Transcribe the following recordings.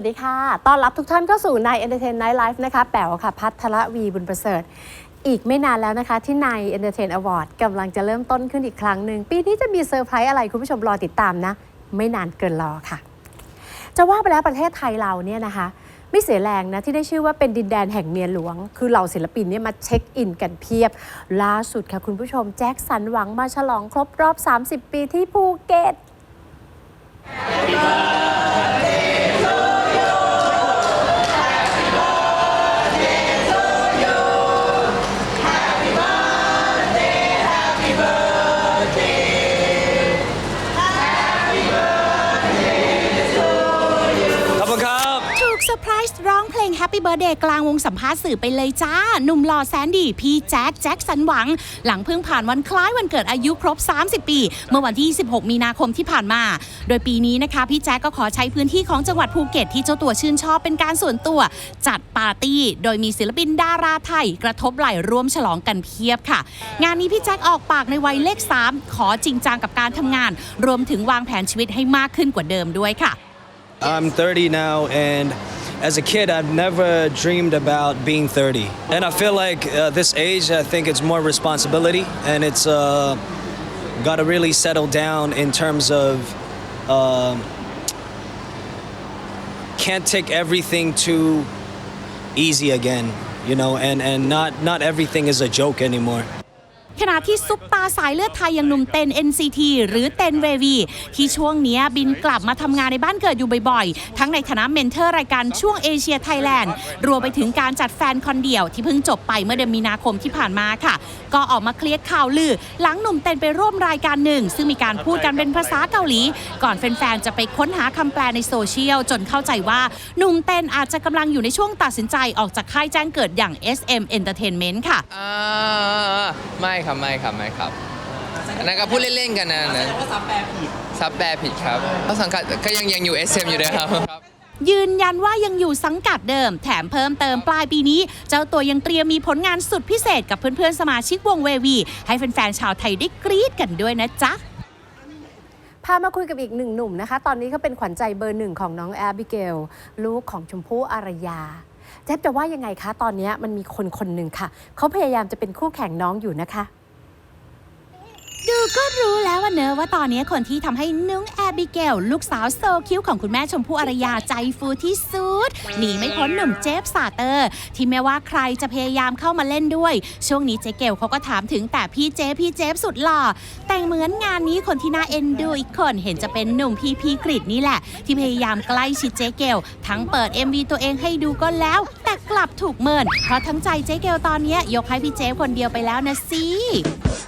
สวัสดีค่ะ ต้อนรับทุกท่านเข้าสู่นาย Entertain Night Life นะคะ แป๋วค่ะ พัทรวีบุญประเสริฐ อีกไม่นานแล้วนะคะ ที่นาย Entertain Award กำลังจะเริ่มต้นขึ้นอีกครั้งหนึ่ง ปีนี้จะมีเซอร์ไพรส์อะไรคุณผู้ชมรอติดตามนะ ไม่นานเกินรอค่ะ จะว่าไปแล้วประเทศไทยเราเนี่ยนะคะ ไม่เสียแรงนะ ที่ได้ชื่อว่าเป็นดินแดนแห่งเมียหลวง คือเหล่าศิลปินเนี่ยมาเช็คอินกันเพียบ ล่าสุดค่ะคุณผู้ชมแจ็คสันหวังมาฉลองครบรอบ 30 ปีที่ภูเก็ตข ร์ไพรส์ร้องเพลง Happy Birthday กลางวงสัมภาษณ์สื่อไปเลยจ้า หนุ่มหล่อแสนดี พี่แจ็คแจ็คสันหวัง หลังเพิ่งผ่านวันคล้ายวันเกิดอายุครบ 30 ปี เมื่อวันที่ 26 มีนาคมที่ผ่านมา โดยปีนี้นะคะ พี่แจ็คก็ขอใช้พื้นที่ของจังหวัดภูเก็ตที่เจ้าตัวชื่นชอบเป็นการส่วนตัว จัดปาร์ตี้ โดยมีศิลปินดาราไทย กระทบไหล่ร่วมฉลองกันเพียบค่ะ งานนี้พี่แจ็คออกปากในวัยเลข 3 ขอจริงจังกับการทำงาน รวมถึงวางแผนชีวิตให้มากขึ้นกว่าเดิมด้วยค่ะ I'm 30 now, and as a kid, I've never dreamed about being 30. And I feel like uh, this age, I think it's more responsibility, and it's uh, got to really settle down in terms of um can't take everything too easy again, you know, and, and not, not everything is a joke anymore. ขณะที่ซุปตาสายเลือดไทยอย่างหนุ่มเต้น NCT หรือเต้นเววีที่ช่วงนี้บินกลับมาทำงานในบ้านเกิดอยู่บ่อยๆ ทั้งในฐานะเมนเทอร์รายการช่วงเอเชียไทยแลนด์รวมไปถึงการจัดแฟนคอนเดียวที่เพิ่งจบไปเมื่อเดือนมีนาคมที่ผ่านมาค่ะ ก็ออกมาเคลียร์ข่าวลือ หลังหนุ่มเต้นไปร่วมรายการหนึ่ง ซึ่งมีการพูดกันเป็นภาษาเกาหลี ก่อนแฟนๆจะไปค้นหาคำแปลในโซเชียลจนเข้าใจว่าหนุ่มเต้นอาจจะกำลังอยู่ในช่วงตัดสินใจออกจากค่ายแจ้งเกิดอย่าง SM Entertainment ค่ะไม่ครับไม่ครับไม่ครับอันนั้นก็พูดเล่นๆกันนะนะซับแปลผิดซับแปลผิดครับเพราะสังกัดก็ยังยังอยู่ SM อยู่เลยครับครับ ยืนยันว่ายังอยู่สังกัดเดิม แถมเพิ่มเติมปลายปีนี้ เจ้าตัวยังเตรียมมีผลงานสุดพิเศษกับเพื่อนๆสมาชิกวงเววี ให้แฟนๆชาวไทยได้กรี๊ดกันด้วยนะจ๊ะ พามาคุยกับอีกหนึ่งหนุ่มนะคะ ตอนนี้เขาเป็นขวัญใจเบอร์หนึ่งของน้องแอบิเกล ลูกของชมพู่อารยาแจ๊บจะว่ายังไงคะ ตอนนี้มันมีคนคนหนึ่งค่ะ เขาพยายามจะเป็นคู่แข่งน้องอยู่นะคะ ดูก็รู้แล้วว่าเนอะว่าตอนนี้คนที่ทำให้นุ้งแอบิเกล ลูกสาวโซคิ้วของคุณแม่ชมพู่อารยาใจฟูที่สุดหนีไม่พ้นหนุ่มเจฟซาเตอร์ ที่แม้ว่าใครจะพยายามเข้ามาเล่นด้วย ช่วงนี้เจเกลเขาก็ถามถึงแต่พี่เจฟพี่เจฟสุดหล่อแต่งเหมือนงานนี้คนที่น่าเอ็นดูอีกคนเห็นจะเป็นหนุ่มพีพีกริดนี่แหละ ที่พยายามใกล้ชิดเจเกลทั้งเปิด MV ตัวเองให้ดูก็แล้ว แต่กลับถูกเมินเพราะทั้งใจเจเกลตอนนี้ยกให้พี่เจฟคนเดียวไปแล้วนะสิ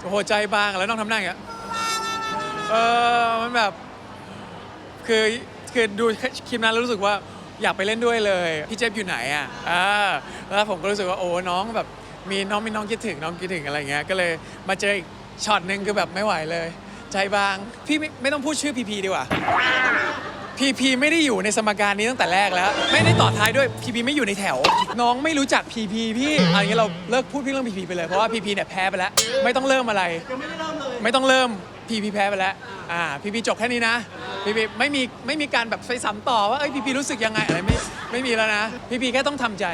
โอ้โหใจบางแล้วต้องทำน้าอย่างเงี้ยเออมันแบบ คือคือดูคลิปนั้นแล้วรู้สึกว่าอยากไปเล่นด้วยเลย พี่เจฟอยู่ไหนอะอ่าแล้วผมก็รู้สึกว่าโอ้น้องแบบมีน้องมีน้องคิดถึงน้องคิดถึงอะไรเงี้ยก็เลยมาเจออีกช็อตหนึ่งคือแบบไม่ไหวเลย ใจบาง พี่ไม่ไม่ต้องพูดชื่อพีพีดีกว่าพีพีไม่ได้อยู่ในสมการนี้ตั้งแต่แรกแล้ว ไม่ได้ต่อท้ายด้วยพีพีไม่อยู่ในแถว น้องไม่รู้จักพีพีพี่เอันนี้ยเราเลิกพูดเรื่องพีพีไปเลยเพราะว่าพีพีเนี่ยแพ้ไปแล้ว ไม่ต้องเริ่มอะไรไม่ ไม่ต้องเริ่มพีพีแพ้ไปแล้วอ่าพีพีจบแค่นี้นะพีพีไม่มีไม่มีการแบบไปซ้ำต่อว่าเอ้ยพีพีรู้สึกยังไงอะไรไม่ไม่มีแล้วนะ พีพีแค่ต้องทำใจ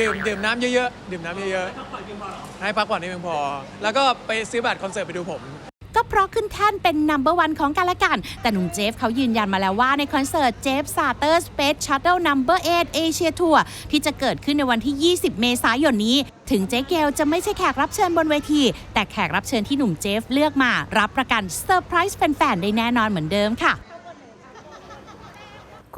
ดื่มดื่มน้ำเยอะๆดื่มน้ำเยอะๆให้พักผ่อนให้เพียงพอ แล้วก็ไปซื้อบัตรคอนเสิร์ตไปดูผม ก็เพราะขึ้นแท่นเป็นนัมเบอร์วันของกันและกัน แต่หนุ่มเจฟเขายืนยันมาแล้วว่าในคอนเสิร์ตเจฟซาเตอร์สเปซชัตเติลนัมเบอร์เอเอเชียทัวร์ที่จะเกิดขึ้นในวันที่ 20 เมษายนนี้ ถึงเจ๊เกลจะไม่ใช่แขกรับเชิญบนเวที แต่แขกรับเชิญที่หนุ่มเจฟเลือกมา รับประกันเซอร์ไพรส์แฟนๆได้แน่นอนเหมือนเดิมค่ะ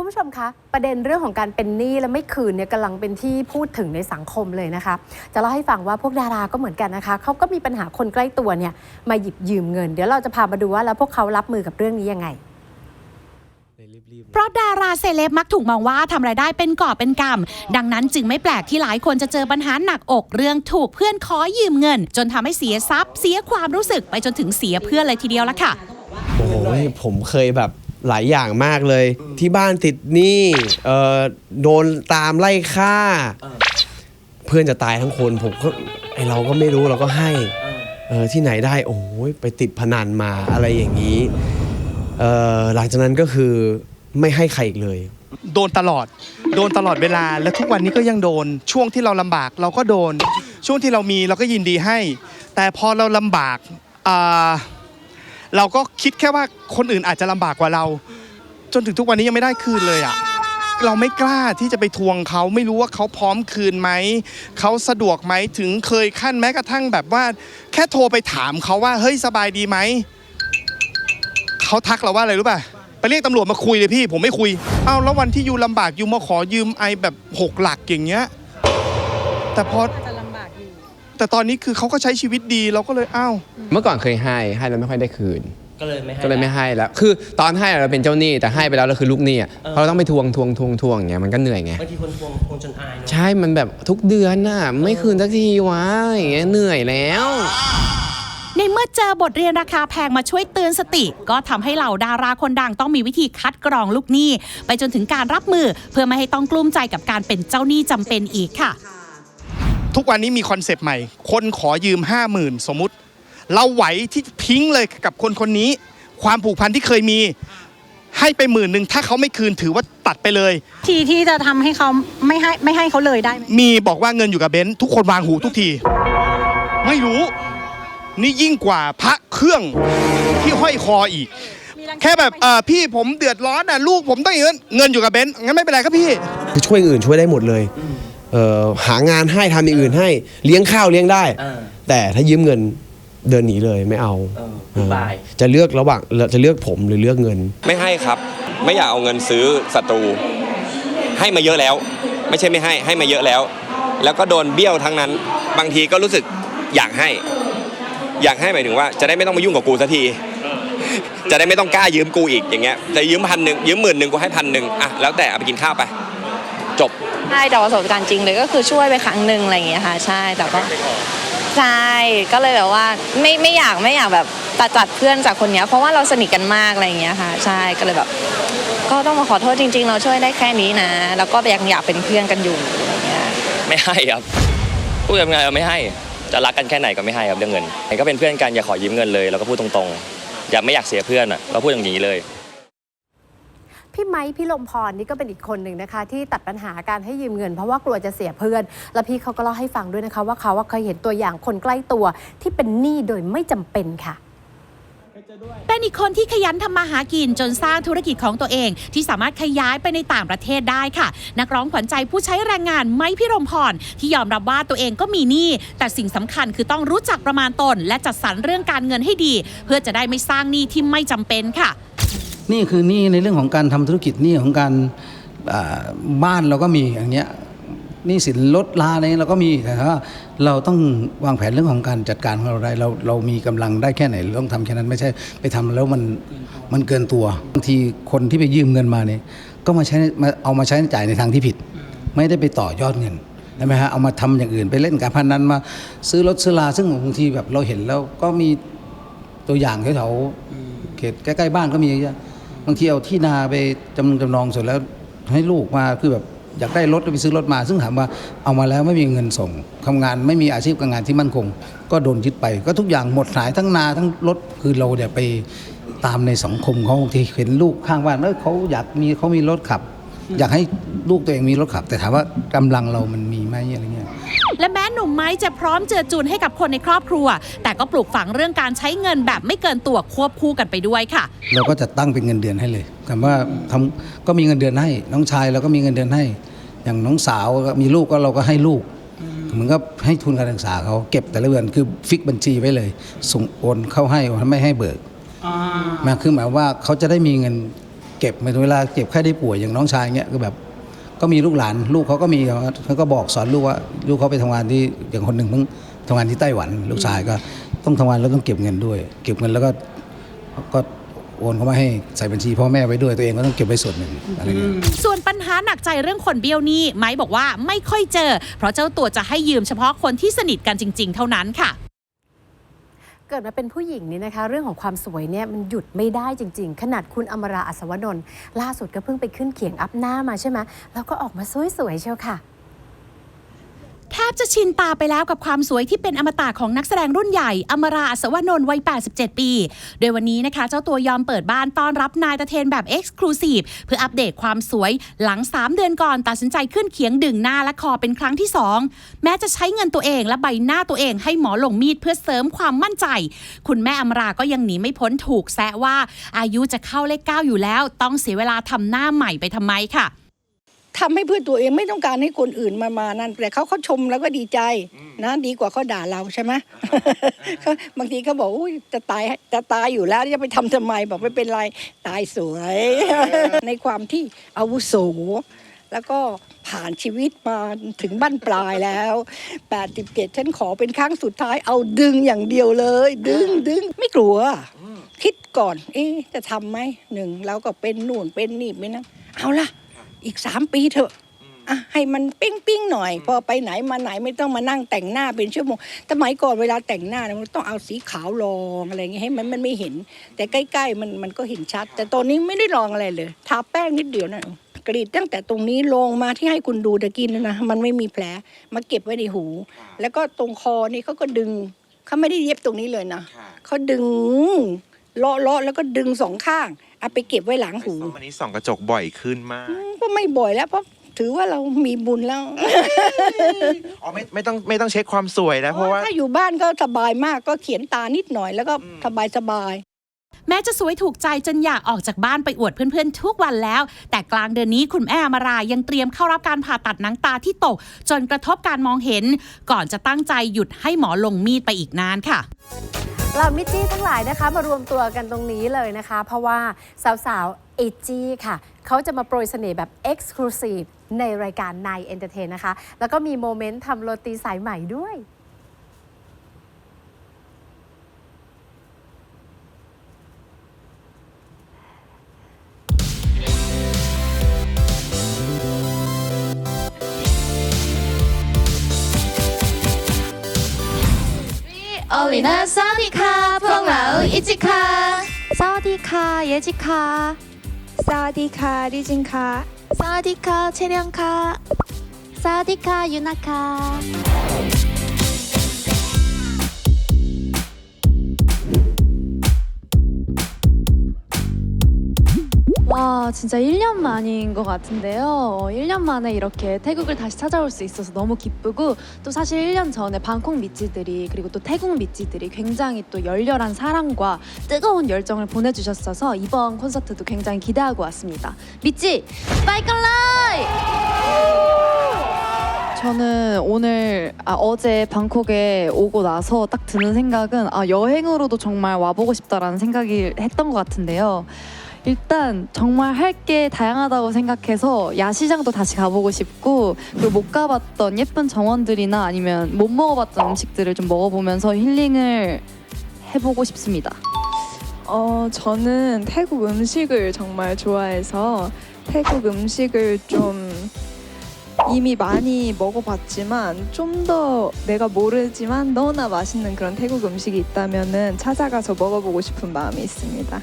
คุณผู้ชมคะ ประเด็นเรื่องของการเป็นหนี้และไม่คืนเนี่ยกำลังเป็นที่พูดถึงในสังคมเลยนะคะ จะเล่าให้ฟังว่าพวกดาราก็เหมือนกันนะคะ เขาก็มีปัญหาคนใกล้ตัวเนี่ยมาหยิบยืมเงิน เดี๋ยวเราจะพามาดูว่าแล้วพวกเขารับมือกับเรื่องนี้ยังไงเพราะดาราเซเลบมักถูกมองว่าทำรายได้เป็นก่อบเป็นกำดังนั้นจึงไม่แปลกที่หลายคนจะเจอปัญหาหนักอกเรื่องถูกเพื่อนขอยืมเงิน จนทำให้เสียทรัพย์ เสียความรู้สึกไปจนถึงเสียเพื่อนเลยทีเดียวละค่ะโอ้โหผมเคยแบบ หลายอย่างมากเลย ที่บ้านติดหนี้เอ่อโดนตามไล่ฆ่าเพื่อนจะตายทั้งคนผมก็ไอเราก็ไม่รู้เราก็ให้เออที่ไหนได้โอ้ยไปติดพนันมาอะไรอย่างนี้เออหลังจากนั้นก็คือไม่ให้ใครอีกเลย โดนตลอด โดนตลอดเวลา และทุกวันนี้ก็ยังโดน ช่วงที่เราลำบากเราก็โดน ช่วงที่เรามีเราก็ยินดีให้ แต่พอเราลำบากอ่า เราก็คิดแค่ว่าคนอื่นอาจจะลำบากกว่าเรา จนถึงทุกวันนี้ยังไม่ได้คืนเลยอะเราไม่กล้าที่จะไปทวงเขาไม่รู้ว่าเขาพร้อมคืนไหมเขาสะดวกไหมถึงเคยขั้นแม้กระทั่งแบบว่า แค่โทรไปถามเขาว่าเฮ้ยสบายดีไหมเขาทักเราว่าอะไรรู้ป่ะไปเรียกตำรวจมาคุยเลยพี่ ผมไม่คุยเอ้าแล้ววันที่ยูลำบากยูมาขอยืมไอแบบหกหลักอย่างเงี้ยแต่พอ แต่ตอนนี้คือเขาก็ใช้ชีวิตดีเราก็เลยอ้าวเมื่อก่อนเคยให้ให้แล้วไม่ค่อยได้คืน ก็เลยไม่ให้ก็เลยไม่ให้แล้ว คือตอนให้เราเป็นเจ้าหนี้แต่ให้ไปแล้วเราคือลูกหนี้อะเพราะเราต้องไปทวงทวงทวงทวงอย่างเงี้ยมันก็เหนื่อยไง บางทีคนทวงทวงจนอายเนาะใช่มันแบบทุกเดือนน่ะ ไม่คืนสักทีวะอย่างเงี้ยเหนื่อยแล้ว ในเมื่อเจอบทเรียนราคาแพงมาช่วยเตือนสติ ก็ทำให้เหล่าดาราคนดังต้องมีวิธีคัดกรองลูกหนี้ ไปจนถึงการรับมือเพื่อไม่ให้ต้องกลุ้มใจกับการเป็นเจ้าหนี้จำเป็นอีกค่ะ ทุกวันนี้มีคอนเซปต์ใหม่ คนขอยืม 5 0,000 สมมุติ เราไหวที่ทิ้งเลยกับคนคนนี้ ความผูกพันที่เคยมีให้ไปหมื่นหนึ่งถ้าเขาไม่คืนถือว่าตัดไปเลย ทีที่จะทำให้เขาไม่ให้ไม่ให้เขาเลยได้ไหมมีบอกว่าเงินอยู่กับเบนซ์ทุกคนวางหูทุกที ไม่รู้ นี่ยิ่งกว่าพระเครื่องที่ห้อยคออีกแค่แบบเออพี่ผมเดือดร้อนอะลูกผมต้องอย่างนั้นเงินอยู่กับเบนซ์งั้นไม่เป็นไรครับพี่ คือช่วยอื่นช่วยได้หมดเลยเอ่อ หางานให้ทำอย่างอื่นให้เลี้ยงข้าวเลี้ยงได้อ่าแต่ถ้ายืมเงินเดินหนีเลยไม่เอาเออเออบ๊ายบาย จะเลือกระหว่างจะเลือกผมหรือเลือกเงิน ไม่ให้ครับ ไม่อยากเอาเงินซื้อศัตรู ให้มาเยอะแล้ว ไม่ใช่ไม่ให้ให้มาเยอะแล้ว แล้วก็โดนเบี้ยวทั้งนั้น บางทีก็รู้สึกอยากให้ อยากให้หมายถึงว่า จะได้ไม่ต้องมายุ่งกับกูสักที จะได้ไม่ต้องกล้ายืมกูอีกอย่างเงี้ยจะยืมพันหนึ่งยืมหมื่นหนึ่งกูให้พันหนึ่งอะแล้วแต่เอาไปกินข้าวไป จบใช่แต่ประสบการณ์จริงเลยก็คือช่วยไปครั้งหนึ่งอะไรอย่างเงี้ยค่ะ ใช่แต่ก็ใช่ก็เลยแบบว่าไม่ไม่อยากไม่อยากแบบตัดจัดเพื่อนจากคนเนี้ยเพราะว่าเราสนิทกันมากอะไรอย่างเงี้ยค่ะ ใช่ก็เลยแบบ ก็ต้องมาขอโทษจริง ๆ เราช่วยได้แค่นี้นะ แล้วก็ยังอยากเป็นเพื่อนกันอยู่อะไรอย่างเงี้ยไม่ให้ครับพูดยังไงเราไม่ให้ จะรักกันแค่ไหนก็ไม่ให้ครับเรื่องเงินก็เป็นเพื่อนกันอย่าขอยืมเงินเลยเราก็พูดตรงๆ อย่าไม่อยากเสียเพื่อนอะเราพูดอย่างนี้เลย พี่ไม้พี่ลมพรนี่ก็เป็นอีกคนหนึ่งนะคะ ที่ตัดปัญหาการให้ยืมเงิน เพราะว่ากลัวจะเสียเพื่อน แล้วพี่เขาก็เล่าให้ฟังด้วยนะคะ ว่าเขาว่าเคยเห็นตัวอย่างคนใกล้ตัวที่เป็นหนี้โดยไม่จำเป็นค่ะเป็นอีกคนที่ขยันทำมาหากินจนสร้างธุรกิจของตัวเอง ที่สามารถขยายไปในต่างประเทศได้ค่ะ นักร้องขวัญใจผู้ใช้แรงงานไม้พิรมพรที่ยอมรับว่าตัวเองก็มีหนี้แต่สิ่งสำคัญคือต้องรู้จักประมาณตน และจัดสรรเรื่องการเงินให้ดี เพื่อจะได้ไม่สร้างหนี้ที่ไม่จำเป็นค่ะ นี่คือนี่ในเรื่องของการทำธุรกิจนี่ของการบ้านเราก็มีอย่างเงี้ยนี่สินลดลาอะไรเราก็มีแต่ว่าเราต้องวางแผนเรื่องของการจัดการของเราได้เราเรามีกำลังได้แค่ไหนเราต้องทำแค่นั้นไม่ใช่ไปทำแล้วมันมันเกินตัวบางทีคนที่ไปยืมเงินมาเนี่ยก็มาใช้มาเอามาใช้จ่ายในทางที่ผิด ไม่ได้ไปต่อยอดเงินใช่ไหมฮะเอามาทำอย่างอื่นไปเล่นการพนันมาซื้อรถซื้อลาซึ่งบางทีแบบเราเห็นแล้วก็มีตัวอย่างแถวๆเขตใกล้ๆบ้านก็มีเยอะแยะ บางทีเอาที่นาไปจำนองจำนองเสร็จแล้วให้ลูกมาคือแบบอยากได้รถก็ไปซื้อรถมา ซึ่งถามว่าเอามาแล้วไม่มีเงินส่งทำงานไม่มีอาชีพการงานที่มั่นคง ก็โดนยึดไป ก็ทุกอย่างหมดหายทั้งนาทั้งรถคือเราเนี่ยไปตามในสังคมเขาบางทีเห็นลูกข้างบ้านเออเขาอยากมีเขามีรถขับ อยากให้ลูกตัวเองมีรถขับ แต่ถามว่ากำลังเรามันมีไหมอะไรเงี้ย นุ่มไม้จะพร้อมเจือจูนให้กับคนในครอบครัว แต่ก็ปลูกฝังเรื่องการใช้เงินแบบไม่เกินตัวควบคู่กันไปด้วยค่ะ เราก็จะตั้งเป็นเงินเดือนให้เลยคำว่าทำก็มีเงินเดือนให้ น้องชายเราก็มีเงินเดือนให้ อย่างน้องสาวก็มีลูกก็เราก็ให้ลูกเหมือนก็ให้ทุนการศึกษาเขาเก็บแต่ละเดือนคือฟิกบัญชีไว้เลย ส่งโอนเข้าให้ไม่ให้เบิกหมายคือหมายว่าเขาจะได้มีเงินเก็บเวลาเจ็บไข้ได้ป่วยอย่างน้องชายเงี้ยก็แบบ ก็มีลูกหลานลูกเขาก็มีเขาก็บอกสอนลูกว่าลูกเขาไปทำงานที่อย่างคนหนึ่งเพิ่งทำงานที่ไต้หวัน ลูกชายก็ต้องทำงานแล้วต้องเก็บเงินด้วย เก็บเงินแล้วก็ก็โอนเข้ามาให้ใส่บัญชีพ่อแม่ไว้ด้วยตัวเองก็ต้องเก็บไว้ส่วนหนึ่งอะไรเงี้ยส่วนปัญหาหนักใจเรื่องคนเบี้ยวนี้ไม้บอกว่าไม่ค่อยเจอ เพราะเจ้าตัวจะให้ยืมเฉพาะคนที่สนิทกันจริง ๆ เท่านั้นค่ะ เกิดมาเป็นผู้หญิงนี่นะคะ เรื่องของความสวยเนี่ยมันหยุดไม่ได้จริง ๆ ขนาดคุณอมราอัศวนนท์ล่าสุดก็เพิ่งไปขึ้นเขียงอัพหน้ามาใช่ไหมแล้วก็ออกมาสวยๆเชียวค่ะ แทบจะชินตาไปแล้วกับความสวยที่เป็นอมตะของนักแสดงรุ่นใหญ่ อมราอัศวนนท์วัย 87 ปี โดยวันนี้นะคะ เจ้าตัวยอมเปิดบ้านต้อนรับนายตะเทนแบบ Exclusive เพื่ออัปเดตความสวยหลัง 3 เดือนก่อน ตัดสินใจขึ้นเขียงดึงหน้าและคอเป็นครั้งที่ 2 แม้จะใช้เงินตัวเองและใบหน้าตัวเองให้หมอลงมีดเพื่อเสริมความมั่นใจ คุณแม่อมราก็ยังหนีไม่พ้นถูกแซะว่า อายุจะเข้าเลขเก้าอยู่แล้ว ต้องเสียเวลาทำหน้าใหม่ไปทำไมค่ะ ทำให้เพื่อตัวเองไม่ต้องการให้คนอื่นมามานั่นแต่เขาเขาชมแล้วก็ดีใจนะดีกว่าเขาด่าเราใช่ไหมเขาบางทีเขาบอกอุ้ยจะตายจะตายอยู่แล้วจะไปทำทำไมบอกไม่เป็นไรตายสวย ในความที่อาวุโสแล้วก็ผ่านชีวิตมาถึงบั้นปลายแล้ว 87 ฉันขอเป็นครั้งสุดท้ายเอาดึงอย่างเดียวเลย ดึงดึงไม่กลัว คิดก่อน เอ๊ะจะทำไหมหนึ่งเราก็เป็นนู่นเป็นนี่เป็นนั่นเอาล่ะ อีกสามปีเถอะอะให้มันปิ้งปิ้งๆหน่อย พอไปไหนมาไหนไม่ต้องมานั่งแต่งหน้าเป็นชั่วโมงสมัยก่อนเวลาแต่งหน้าเนี่ยมันต้องเอาสีขาวรองอะไรอย่างเงี้ยให้มันมันไม่เห็น แต่ใกล้ ๆ มันมันก็เห็นชัด แต่ตอนนี้ไม่ได้ลองอะไรเลยทาแป้งนิดเดียวนะกรีดตั้งแต่ตรงนี้ลงมาที่ให้คุณดูตะกินนะนะมันไม่มีแผลมาเก็บไว้ในหู แล้วก็ตรงคอนี่เขาก็ดึงเขาไม่ได้เย็บตรงนี้เลยนะเขาดึงเลาะเลาะๆแล้วก็ดึงสองข้าง เอาไปเก็บไว้หลังหูวันนี้ส่องกระจกบ่อยขึ้นมาก ก็ไม่บ่อยแล้วเพราะถือว่าเรามีบุญแล้ว อ๋อไม่ไม่ต้องไม่ต้องเช็คความสวยนะเพราะว่า ถ้าอยู่บ้านก็สบายมากก็เขียนตานิดหน่อยแล้วก็สบายสบายๆ แม้จะสวยถูกใจจนอยากออกจากบ้านไปอวดเพื่อนๆ ทุกวันแล้ว แต่กลางเดือนนี้คุณแม่อมารายังเตรียมเข้ารับการผ่าตัดหนังตาที่ตก จนกระทบการมองเห็น ก่อนจะตั้งใจหยุดให้หมอลงมีดไปอีกนานค่ะเรามิจจี้ทั้งหลายนะคะมารวมตัวกันตรงนี้เลยนะคะ เพราะว่าสาวๆเอจี้ค่ะ เขาจะมาโปรยเสน่ห์แบบ Exclusive ในรายการนายเอนเตอร์เทนนะคะ แล้วก็มีโมเมนต์ทำโรตีสายใหม่ด้วย นาสวัสดีค่ะพวกเราอิจิค่ะสวัสดีค่ะเยจิค่ะสวัสดีค่ะดิจินค่ะสวัสดีค่ะเชเลียงค่ะสวัสดีค่ะยูนาค่ะ 와, 진짜 1년 만인 것 같은데요. 어, 1년 만에 이렇게 태국을 다시 찾아올 수 있어서 너무 기쁘고 또 사실 1년 전에 방콕 미찌들이 그리고 또 태국 미찌들이 굉장히 또 열렬한 사랑과 뜨거운 열정을 보내주셨어서 이번 콘서트도 굉장히 기대하고 왔습니다. 미찌, 빠이컬라이! 저는 오늘 아, 어제 방콕에 오고 나서 딱 드는 생각은 아, 여행으로도 정말 와보고 싶다라는 생각이 했던 것 같은데요. 일단 정말 할 게 다양하다고 생각해서 야시장도 다시 가보고 싶고 그리고 못 가봤던 예쁜 정원들이나 아니면 못 먹어봤던 음식들을 좀 먹어보면서 힐링을 해보고 싶습니다. 어, 저는 태국 음식을 정말 좋아해서 태국 음식을 좀 이미 많이 먹어봤지만 좀 더 내가 모르지만 너무나 맛있는 그런 태국 음식이 있다면은 찾아가서 먹어보고 싶은 마음이 있습니다.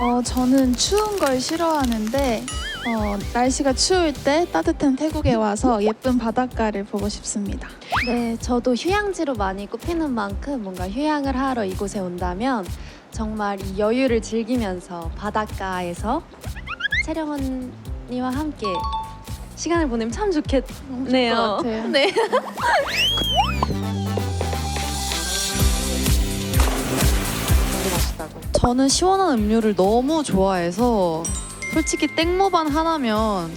어, 저는 추운 걸 싫어하는데 어, 날씨가 추울 때 따뜻한 태국에 와서 예쁜 바닷가를 보고 싶습니다. 네, 저도 휴양지로 많이 꼽히는 만큼 뭔가 휴양을 하러 이곳에 온다면 정말 이 여유를 즐기면서 바닷가에서 채령 언니와 함께 시간을 보내면 참 좋겠네요. 것 같아요. 네. 저는 시원한 음료를 너무 좋아해서 솔직히 땡모반 하나면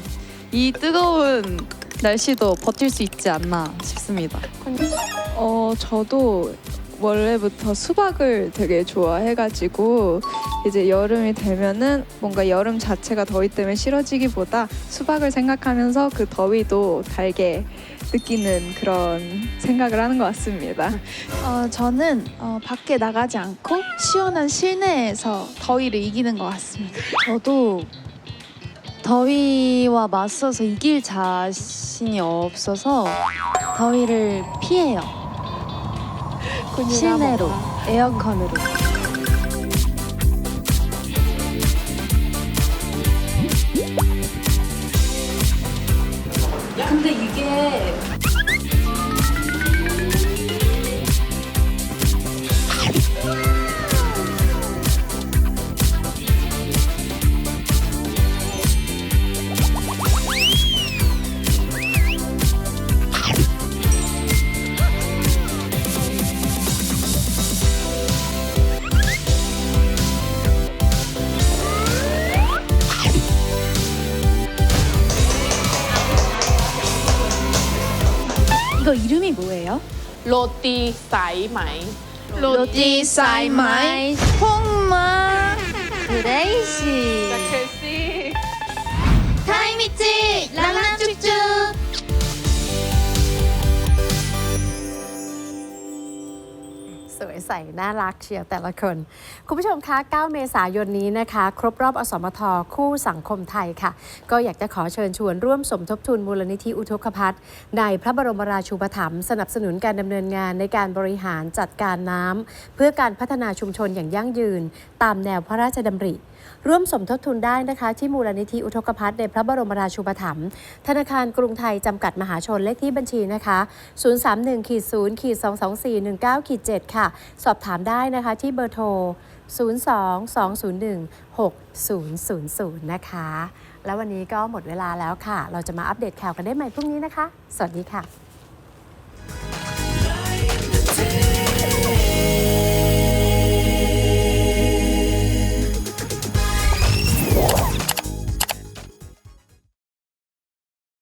이 뜨거운 날씨도 버틸 수 있지 않나 싶습니다. 어, 저도 원래부터 수박을 되게 좋아해가지고 이제 여름이 되면은 뭔가 여름 자체가 더위 때문에 싫어지기보다 수박을 생각하면서 그 더위도 달게 느끼는 그런 생각을 하는 것 같습니다. 어, 저는 어, 밖에 나가지 않고 시원한 실내에서 더위를 이기는 것 같습니다. 저도 더위와 맞서서 이길 자신이 없어서 더위를 피해요. 실내로, 에어컨으로. ตีสายไหม โรตีสายไหม홍마 그레이시 จะเคซี่ 타이미치 랄라 쭉쭉 ใสน่ารักเชียวแต่ละคน คุณผู้ชมคะ 9 เมษายนนี้นะคะ ครบรอบอสมทคู่สังคมไทยค่ะ ก็อยากจะขอเชิญชวนร่วมสมทบทุนมูลนิธิอุทกภัทในพระบรมราชูปถัมภ์สนับสนุนการดำเนินงานในการบริหารจัดการน้ำเพื่อการพัฒนาชุมชนอย่างยั่งยืน ตามแนวพระราชดำริ ร่วมสมทบทุนได้นะคะ ที่มูลนิธิอุทกภัทในพระบรมราชูปถัมภ์ธนาคารกรุงไทย จำกัดมหาชนเลขที่บัญชีนะคะ 031ขีด0ขีด224 19ขีด7ค่ะ สอบถามได้นะคะที่เบอร์โทร 02 201 6000 นะคะ แล้ววันนี้ก็หมดเวลาแล้วค่ะ เราจะมาอัปเดตข่าวกันได้ใหม่พรุ่งนี้นะคะ สวัสดีค่ะ